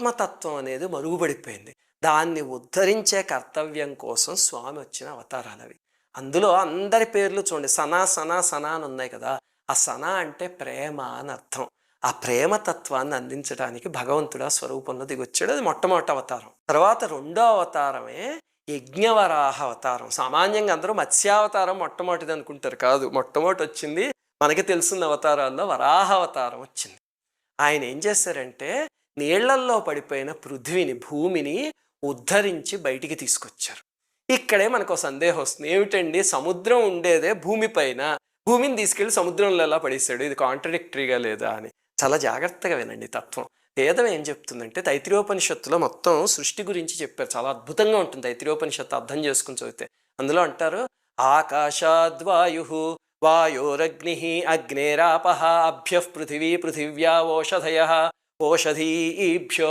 ఆత్మతత్వం అనేది మరుగుపడిపోయింది. దాన్ని ఉద్ధరించే కర్తవ్యం కోసం స్వామి వచ్చిన అవతారాలు అవి. అందులో అందరి పేర్లు చూడండి. సనా సనా సనా అని ఉన్నాయి కదా. ఆ సనా అంటే ప్రేమ అని అర్థం. ఆ ప్రేమ తత్వాన్ని అందించడానికి భగవంతుడు ఆ స్వరూపంలో దిగొచ్చాడు. అది మొట్టమొదటి అవతారం. తర్వాత రెండో అవతారమే యజ్ఞవరాహ అవతారం. సామాన్యంగా అందరూ మత్స్యావతారం మొట్టమొదటిది అనుకుంటారు కాదు. మొట్టమొదటి వచ్చింది మనకి తెలిసిన అవతారాల్లో వరాహ అవతారం వచ్చింది. ఆయన ఏం చేశారంటే నీళ్ళల్లో పడిపోయిన పృథ్వీని భూమిని ఉద్ధరించి బయటికి తీసుకొచ్చారు. ఇక్కడే మనకు ఒక సందేహం వస్తుంది. ఏమిటండి? సముద్రం ఉండేదే భూమి పైన. భూమిని తీసుకెళ్ళి సముద్రంలో ఎలా పడేశాడు. ఇది కాంట్రడిక్టరీగా లేదా అని. చాలా జాగ్రత్తగా వినండి తత్వం. వేదం ఏం చెప్తుందంటే తైత్రియోపనిషత్తులో మొత్తం సృష్టి గురించి చెప్పారు. చాలా అద్భుతంగా ఉంటుంది. తైత్రియోపనిషత్తు అర్థం చేసుకుని చదివితే. అందులో అంటారు ఆకాశాద్వాయు వాయోరగ్ని అగ్నేరాప అభ్య పృథివీ పృథివ్యా ఓషధయ ఓషధీభ్యో